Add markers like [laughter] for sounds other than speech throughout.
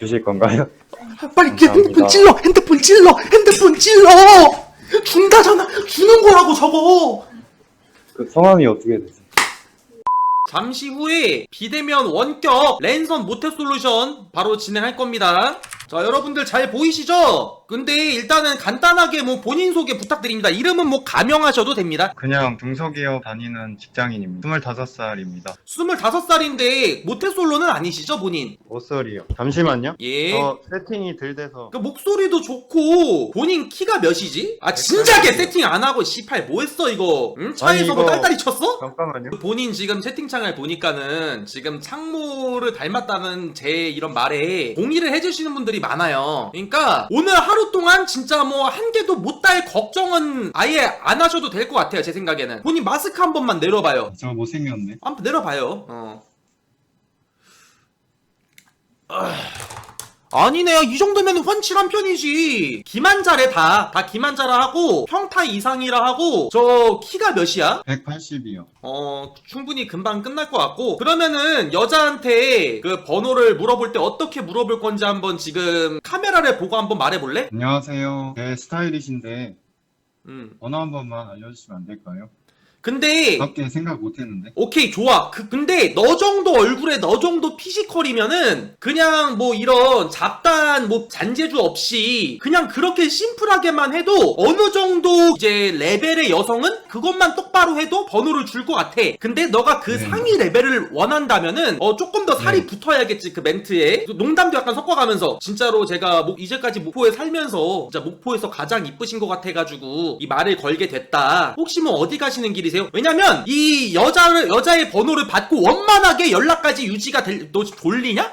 주실 건가요? [laughs] 빨리 이제 감사합니다. 핸드폰 찔러 핸드폰 찔러 핸드폰 찔러 준다잖아 주는 거라고 저거 그 성함이 어떻게 되세요? 잠시 후에 비대면 원격 랜선 모태 솔루션 바로 진행할 겁니다. 자, 여러분들 잘 보이시죠? 근데 일단은 간단하게 뭐 본인 소개 부탁드립니다. 이름은 뭐 가명하셔도 됩니다. 그냥 중소기업 다니는 직장인입니다. 25살입니다. 25살인데 모태 솔로는 아니시죠, 본인? 옷소리요. 잠시만요. 예. 저 세팅이 덜 돼서 그 목소리도 좋고 본인 키가 몇이지? 아 진작에 세팅 안 하고 씨팔 뭐 했어 이거? 응? 차에서 아니, 뭐 이거- 딸딸이 쳤어? 잠깐만요. 본인 지금 채팅창을 보니까는 지금 창모를 닮았다는 제 이런 말에 동의를 해주시는 분들이 많아요. 그러니까 오늘 하루 동안 진짜 뭐 한 개도 못딸 걱정은 아예 안 하셔도 될 것 같아요. 제 생각에는. 본인 마스크 한 번만 내려봐요. 저 못생겼네. 한번 내려봐요. 어. 아, 아니네요. 이 정도면 훤칠한 편이지. 기만자래 다. 다 기만자라 하고 평타 이상이라 하고 저 키가 몇이야? 180이요. 어, 충분히 금방 끝날 것 같고. 그러면은 여자한테 그 번호를 물어볼 때 어떻게 물어볼 건지 한번 지금 카메라를 보고 한번 말해볼래? 안녕하세요. 제 스타일이신데 음. 번호 한 번만 알려주시면 안 될까요? 근데 밖에 생각 못했는데. 오케이 좋아 그, 근데 너 정도 얼굴에 너 정도 피지컬이면은 그냥 뭐 이런 잡 다한 뭐 잔재주 없이 그냥 그렇게 심플하게만 해도 어느 정도 이제 레벨의 여성은 그것만 똑바로 해도 번호를 줄 것 같아 근데 너가 그 네. 상위 레벨을 원한다면은 어 조금 더 살이 네. 붙어야겠지 그 멘트에 농담도 약간 섞어가면서 진짜로 제가 목- 이제까지 목포에 살면서 진짜 목포에서 가장 이쁘신 것 같아가지고 이 말을 걸게 됐다 혹시 뭐 어디 가시는 길이세요? 왜냐면 이 여자를 여자의 번호를 받고 원만하게 연락까지 유지가 될 너 졸리냐?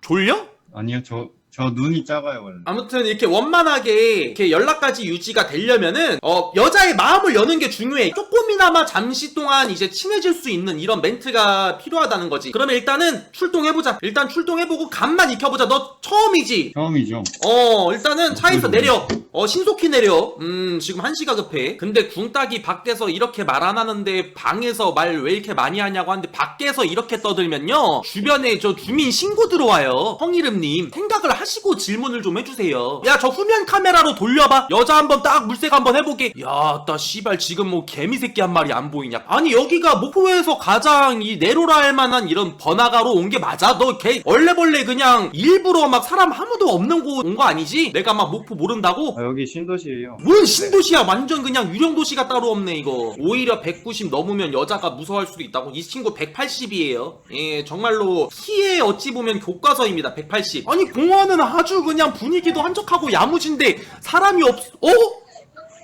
졸려? 아니요, 저, 저 눈이 작아요, 원래. 아무튼 이렇게 원만하게 이렇게 연락까지 유지가 되려면은 어 여자의 마음을 여는 게 중요해. 조금이나마 잠시 동안 이제 친해질 수 있는 이런 멘트가 필요하다는 거지. 그러면 일단은 출동해보자. 일단 출동해보고 간만 익혀보자. 너 처음이지? 처음이죠. 어 일단은 차에서 음. 내려 어 신속히 내려 음 지금 한시가 급해 근데 궁딱이 밖에서 이렇게 말 안 하는데 방에서 말 왜 이렇게 많이 하냐고 하는데 밖에서 이렇게 떠들면요 주변에 저 주민 신고 들어와요 성이름님 생각을 하시고 질문을 좀 해주세요. 야 저 후면 카메라로 돌려봐. 여자 한번 딱 물색 한번 해보게. 야나 씨발 지금 뭐 개미 새끼 한 마리 안 보이냐. 아니 여기가 목포에서 가장 이 내로라 할 만한 이런 번화가로 온 게 맞아? 너개 얼레벌레 그냥 일부러 막 사람 아무도 없는 곳 온 거 아니지? 내가 막 목포 모른다고? 아, 여기 신도시예요. 뭔 신도시야? 완전 그냥 유령 도시가 따로 없네 이거. 오히려 190 넘으면 여자가 무서워할 수도 있다고? 이 친구 180이에요. 예 정말로 키에 어찌 보면 교과서입니다 180 아니 공원 은 아주 그냥 분위기도 한적하고 야무진데 사람이 없.. 어?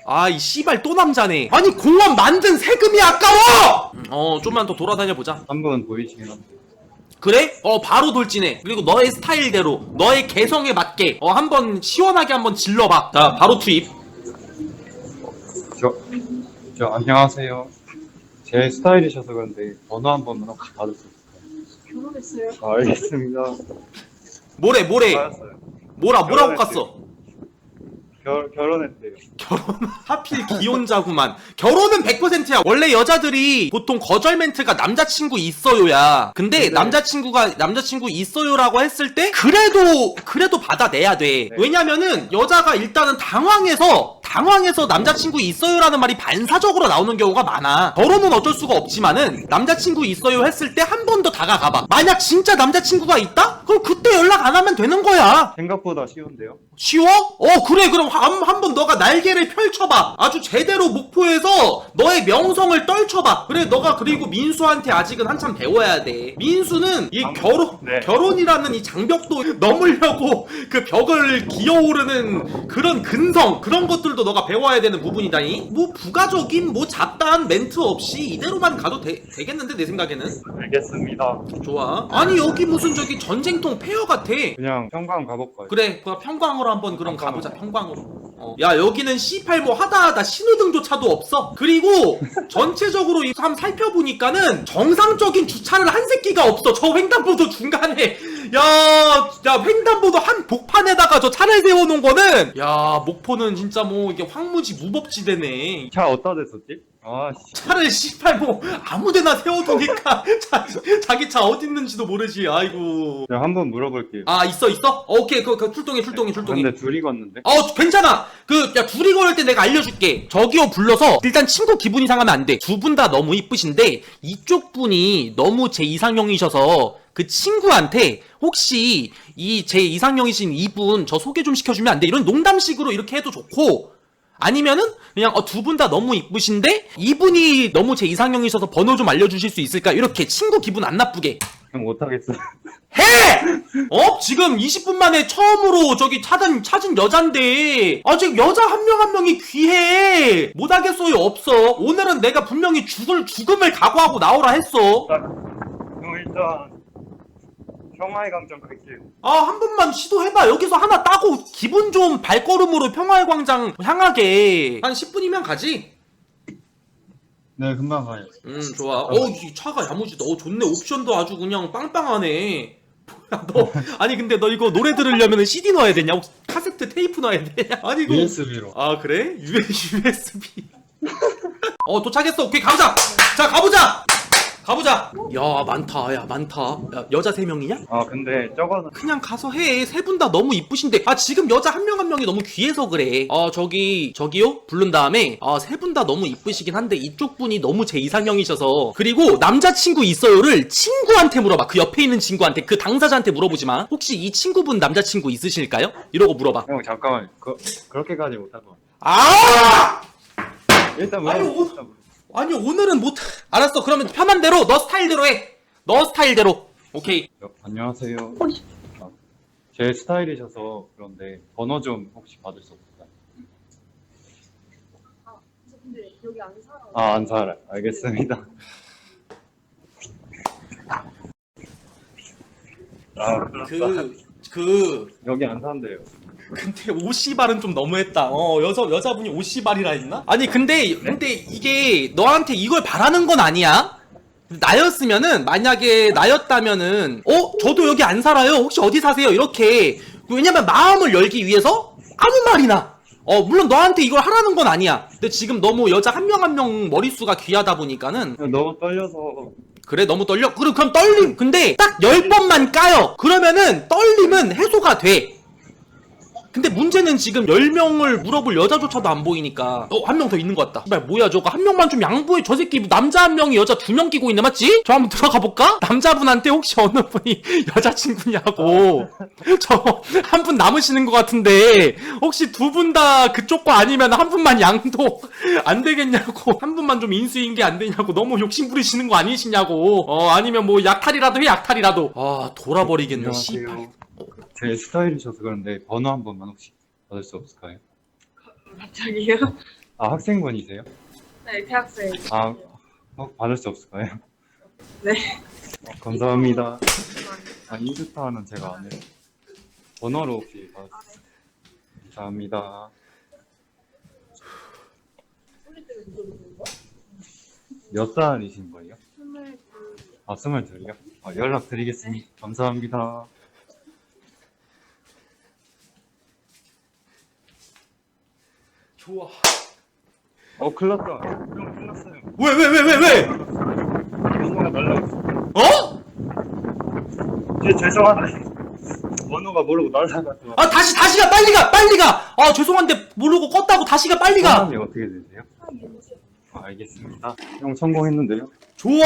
아이 씨발 또 남자네 아니 공원 만든 세금이 아까워! 어 좀만 더 돌아다녀 보자 한분 보이시긴 한데. 그래? 어 바로 돌진해 그리고 너의 스타일대로 너의 개성에 맞게 어 한번 시원하게 한번 질러봐 자 바로 투입 저, 저, 안녕하세요. 제 스타일이셔서 그런데 번호 한 번만 혹시 받을 수 있을까요? 결혼했어요. 아, 알겠습니다. 뭐래 알았어요. 뭐라 뭐라고 결혼했대요. 갔어 결, 결혼했대요. [laughs] 하필 기혼자구만 결혼은 100%야 원래 여자들이 보통 거절 멘트가 남자친구 있어요야 근데 네. 남자친구가 남자친구 있어요라고 했을 때 그래도 그래도 받아내야 돼 네. 왜냐면은 여자가 일단은 당황해서 당황해서 남자친구 있어요라는 말이 반사적으로 나오는 경우가 많아 결혼은 어쩔 수가 없지만은 남자친구 있어요 했을 때 한 번 더 다가가봐 만약 진짜 남자친구가 있다? 그럼 그때 연락 안 하면 되는 거야 생각보다 쉬운데요? 쉬워? 어 그래 그럼 한번 너가 날개를 펼쳐봐 아주 제대로 목포에서 너의 명성을 떨쳐봐 그래 너가 그리고 민수한테 아직은 한참 배워야 돼 민수는 이 아, 결혼 네. 결혼이라는 이 장벽도 넘으려고 [laughs] 그 벽을 기어오르는 그런 근성 그런 것들도 너가 배워야 되는 부분이다니 뭐 부가적인 뭐 잡다한 멘트 없이 이대로만 가도 되, 되겠는데 내 생각에는 알겠습니다. 좋아 아니 여기 무슨 저기 전쟁 통 폐허 같아 그냥 평강 가볼까요? 그래, 그 평광으로 한번 그럼. 가보자. 평광으로. 어. 야 여기는 C8 뭐 하다하다 신호등조차도 없어. 그리고 [laughs] 전체적으로 이 한번 살펴보니까는 정상적인 주차를 한 새끼가 없어. 저 횡단보도 중간에 야, 야, 횡단보도 한 복판에다가 저 차를 세워놓은 거는, 야, 목포는 진짜 뭐, 이게 황무지 무법지대네. 차 어디다 댔었지? 아, 씨. 차를 씨발 뭐, 아무데나 세워두니까, [laughs] 자, 자기 차 어디 있는지도 모르지, 아이고. 제가 한번 물어볼게요. 아, 있어, 있어? 오케이, 그, 그, 출동해, 출동해, 출동해. 근데 둘이 걷는데? 어, 괜찮아. 그, 야, 둘이 걸을 때 내가 알려줄게. 저기요 불러서, 일단 친구 기분이 상하면 안 돼. 두 분 다 너무 이쁘신데, 이쪽 분이 너무 제 이상형이셔서, 그 친구한테, 혹시, 이 제 이상형이신 이분, 저 소개 좀 시켜주면 안 돼. 이런 농담식으로 이렇게 해도 좋고, 아니면은, 그냥, 어, 두 분 다 너무 이쁘신데, 이분이 너무 제 이상형이셔서 번호 좀 알려주실 수 있을까? 이렇게 친구 기분 안 나쁘게. 형 못하겠어. 해! 어? 지금 20분 만에 처음으로 저기 찾은, 찾은 여잔데, 아직 여자 한 명 한 명이 귀해! 못하겠어요, 없어. 오늘은 내가 분명히 죽을, 죽음을 각오하고 나오라 했어. 형 일단 평화의 강점 갈게요. 아, 한 번만 시도해봐. 여기서 하나 따고 기분 좋은 발걸음으로 평화의 광장 향하게. 한 10분이면 가지? 네, 금방 가요. 음, 좋아. 어, 이 차가 야무지다. 어, 좋네. 옵션도 아주 그냥 빵빵하네. [laughs] 뭐야, 너. [laughs] 아니, 근데 너 이거 노래 들으려면 CD 넣어야 되냐? 혹시 카세트 테이프 넣어야 되냐? [laughs] 아니, 이거. USB로. 아, 그래? USB. 어, 도착했어. 오케이, 가보자! 자, 가보자! 가보자! 야, 많다. 야, 많다. 야, 여자 세 명이냐 아, 근데 저거는 그냥 가서 해. 세 분 다 너무 이쁘신데. 아, 지금 여자 한 명 한 명이 너무 귀해서 그래. 어, 저기, 저기요? 부른 다음에, 아, 세 분 다 너무 이쁘시긴 한데, 이쪽 분이 너무 제 이상형이셔서. 그리고, 남자친구 있어요를 친구한테 물어봐. 그 옆에 있는 친구한테, 그 당사자한테 물어보지 마. 혹시 이 친구분 남자친구 있으실까요? 이러고 물어봐. 형 잠깐만. 그 그렇게까지 같아. 아! 일단 아니, 물어보. 오- 일단. 아니, 오늘은 못, 알았어. 그러면 편한 대로, 너 스타일대로 해. 너 스타일대로. 오케이. 여- 안녕하세요. 아, 제 스타일이셔서 그런데 번호 좀 혹시 받을 수 없을까요? 아, 저 근데 여기 안 살아. 아, 안 살아. 알겠습니다. 아, 그, 그, 여기 안 산대요. 근데 오씨발은 좀 너무했다. 어 여자 여자분이 오씨발이라 했나? 아니 근데 근데 이게 너한테 이걸 바라는 건 아니야. 나였으면은 만약에 나였다면은 어 저도 여기 안 살아요. 혹시 어디 사세요? 이렇게 왜냐면 마음을 열기 위해서 아무 말이나. 어 물론 너한테 이걸 하라는 건 아니야. 근데 지금 너무 여자 한 명 한 명 머릿수가 귀하다 보니까는 너무 떨려서 그래 너무 떨려? 그럼 그럼 떨림 근데 딱 열 번만 까요 그러면은 떨림은 해소가 돼 근데 문제는 지금 10명을 물어볼 여자조차도 안 보이니까. 어 한 명 더 있는 것 같다. 씨발 뭐야 저거? 한 명만 좀 양보해. 저 새끼 남자 한 명이 여자 두 명 끼고 있네 맞지? 저 한번 들어가 볼까? 남자분한테 혹시 어느 분이 [laughs] 여자친구냐고. [laughs] 저 한 분 남으시는 것 같은데 혹시 두 분 다 그쪽 거 아니면 한 분만 양도 [laughs] 안 되겠냐고. 한 분만 좀 인수인계 안 되냐고. 너무 욕심 부리시는 거 아니시냐고. 어 아니면 뭐 약탈이라도 해 약탈이라도. 아 돌아버리겠네 씨발. 제 스타일이셔서 그런데 번호 한 번만 혹시 받을 수 없을까요? 갑자기요? 아, 학생분이세요? 네, 대학생. 아, 어, 받을 수 없을까요? 네. 어, 감사합니다. 아, 인스타는 제가 안 해요. 번호로 혹시 받을 수 있을까요? 감사합니다. 몇 살이신 거예요? 스물 둘. 아, 스물둘이요? 아, 연락 드리겠습니다. 감사합니다. 좋아 어, 큰일 났다. 형, 큰일 났어요. 왜 왜 왜 왜 왜, 번호가 날라갔어. 어? 제, 죄송한데. 번호가 모르고 날라갔어. 아 다시 다시 가 빨리 가 빨리 가 아 죄송한데 모르고 껐다고 다시 가 빨리 가 성함이 어떻게 되세요? 아, 알겠습니다. 형 성공했는데요? 좋아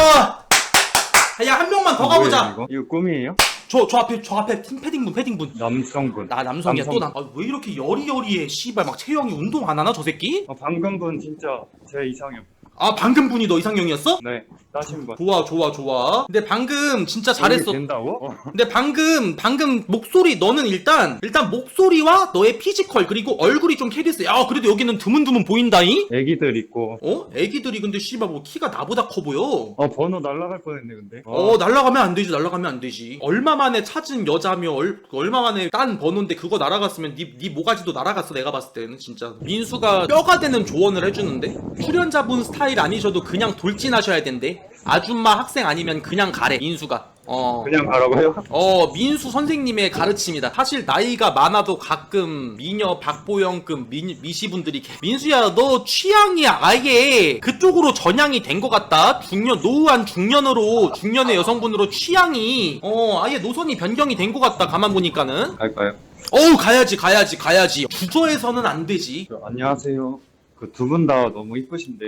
야 한 명만 더 뭐예요, 가보자 이거? 이거 꿈이에요? 저 저 앞에 저 앞에 팀 패딩분 패딩분 남성분. 나 남성이야 남성. 또나왜 이렇게 여리여리해 씨발 막 채영이 운동 안 하나 저 새끼 어, 방금 분 진짜 제 이상형. 아 방금 분이 너 이상형이었어 네, 따신 분. 좋아 좋아 좋아 근데 방금 진짜 잘했어 된다고? 어. 근데 방금 방금 목소리 너는 일단 일단 목소리와 너의 피지컬 그리고 얼굴이 좀 캐리스 야 그래도 여기는 드문드문 보인다잉 애기들 있고. 어 애기들이 근데 씨발 뭐 키가 나보다 커 보여 어, 번호 날라갈 뻔했네, 근데. 어, 날라가면 안 되지, 날라가면 안 되지. 얼마 만에 찾은 여자며, 얼, 얼마 만에 딴 번호인데 그거 날아갔으면 니, 니 모가지도 날아갔어, 내가 봤을 때는, 진짜. 민수가 뼈가 되는 조언을 해주는데? 출연자분 스타일 아니셔도 그냥 돌진하셔야 된대. 아줌마 학생 아니면 그냥 가래, 민수가. 어. 그냥 가라고요? 어, 민수 선생님의 가르침이다. 사실 나이가 많아도 가끔 미녀 박보영급 미, 미시분들이 계- 민수야 너 취향이 아예 그쪽으로 전향이 된 것 같다. 중년 노후한 중년으로 중년의 여성분으로 취향이 어 아예 노선이 변경이 된 것 같다. 가만 보니까는 갈까요? 어우 가야지 가야지 가야지. 주저해서는 안 되지. 저, 안녕하세요. 그 두 분 다 너무 이쁘신데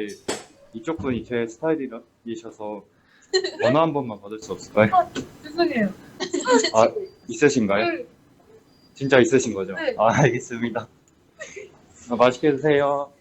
이쪽 분이 제 스타일이셔서 번호 한 번만 받을 수 없을까요? 죄송해요. 아 있으신가요? 네. 진짜 있으신 거죠? 네. 아 알겠습니다. 아, 맛있게 드세요.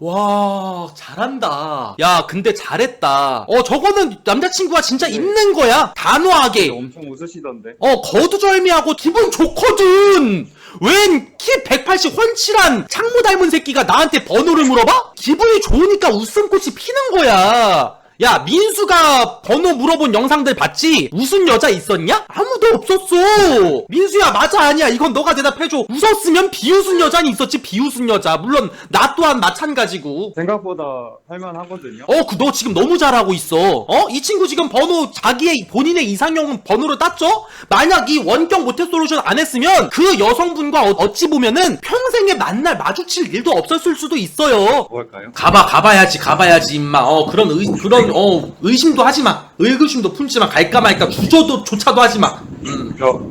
와 잘한다. 야 근데 잘했다. 어 저거는 남자친구가 진짜 있는 거야. 단호하게. 엄청 웃으시던데. 어 거두절미하고 기분 좋거든 웬 키 180 훤칠한 창모 닮은 새끼가 나한테 번호를 물어봐? 기분이 좋으니까 웃음꽃이 피는 거야 야 민수가 번호 물어본 영상들 봤지? 웃은 여자 있었냐? 아무도 없었어 민수야 맞아 아니야 이건 너가 대답해줘 웃었으면 비웃은 여자는 있었지 비웃은 여자 물론 나 또한 마찬가지고 생각보다 할만하거든요. 어, 그 너 지금 너무 잘하고 있어. 어? 이 친구 지금 번호 자기의 본인의 이상형 번호를 땄죠? 만약 이 원격 모태 솔루션 안 했으면 그 여성분과 어, 어찌 보면은 평생에 만날 마주칠 일도 없었을 수도 있어요. 뭘까요? 가봐 가봐야지 가봐야지 임마. 어 그런 의 그런 어 의심도 하지 마. 의구심도 품지 마. 갈까 말까 주저도 조차도 하지 마. 음. 저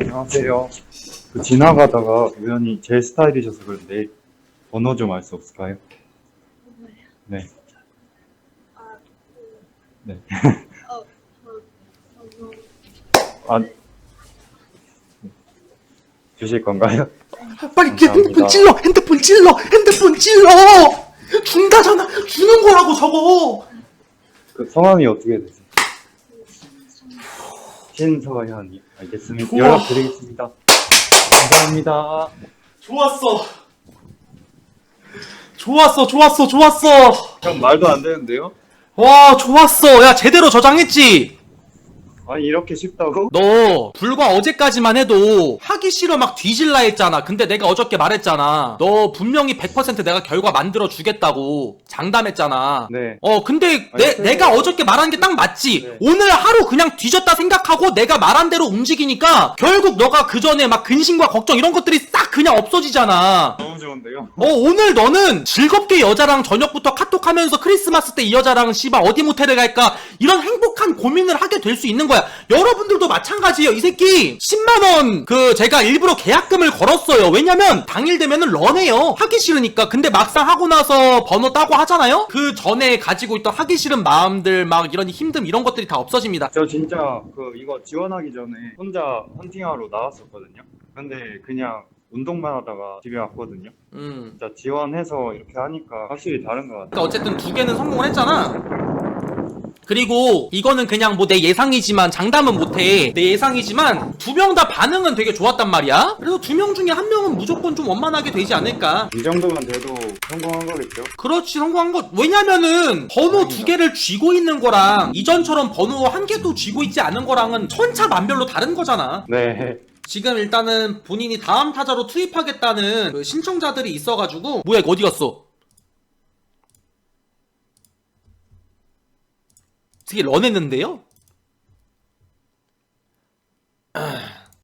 안녕하세요. 그 지나가다가 우연히 제 스타일이셔서 그런데 번호 좀 알 수 없을까요? 네. 아, 네. 어, 아 주실 건가요? 빨리 감사합니다. 핸드폰 찔러 핸드폰 찔러 핸드폰 찔러 준다잖아 주는 거라고 저거. 그 성함이 어떻게 되세요? 신서현이 알겠습니다. 우와. 연락드리겠습니다. 감사합니다. 좋았어. 좋았어, 좋았어, 좋았어. 형 말도 안 되는데요? 와, 좋았어. 야, 제대로 저장했지? 아니 이렇게 쉽다고? 너, 불과 어제까지만 해도 하기 싫어 막 뒤질라 했잖아. 근데 내가 어저께 말했잖아. 너 분명히 100% 내가 결과 만들어 주겠다고 장담했잖아. 네. 어, 근데 아니, 내, 근데- 내가 어저께 말한 게 딱 맞지? 네. 오늘 하루 그냥 뒤졌다 생각하고 내가 말한 대로 움직이니까 결국 너가 그 전에 막 근심과 걱정 이런 것들이 싹 그냥 없어지잖아. 좋은데요? 어 오늘 너는 즐겁게 여자랑 저녁부터 카톡하면서 크리스마스 때 이 여자랑 씨발 어디 모텔에 갈까? 이런 행복한 고민을 하게 될 수 있는 거야. 여러분들도 마찬가지예요 이 새끼. 10만 원 그 제가 일부러 계약금을 걸었어요. 왜냐면 당일 되면은 런해요. 하기 싫으니까. 근데 막상 하고 나서 번호 따고 하잖아요? 그 전에 가지고 있던 하기 싫은 마음들 막 이런 힘듦 이런 것들이 다 없어집니다. 저 진짜 그 이거 지원하기 전에 혼자 헌팅하러 나왔었거든요. 근데 그냥 운동만 하다가 집에 왔거든요. 음 진짜 지원해서 이렇게 하니까 확실히 다른 것 같아요. 그러니까 어쨌든 두 개는 성공을 했잖아. 그리고 이거는 그냥 뭐 내 예상이지만 장담은 못해. 내 예상이지만 두 명 다 반응은 되게 좋았단 말이야. 그래서 두 명 중에 한 명은 무조건 좀 원만하게 되지 않을까. 이 정도면 돼도 성공한 거겠죠? 그렇지 성공한 거 왜냐면은 번호 두 개를 쥐고 있는 거랑 이전처럼 번호 한 개도 쥐고 있지 않은 거랑은 천차만별로 다른 거잖아. 네. 지금 일단은 본인이 다음 타자로 투입하겠다는 그 신청자들이 있어가지고 뭐야 어디 갔어? 되게 런했는데요? 아...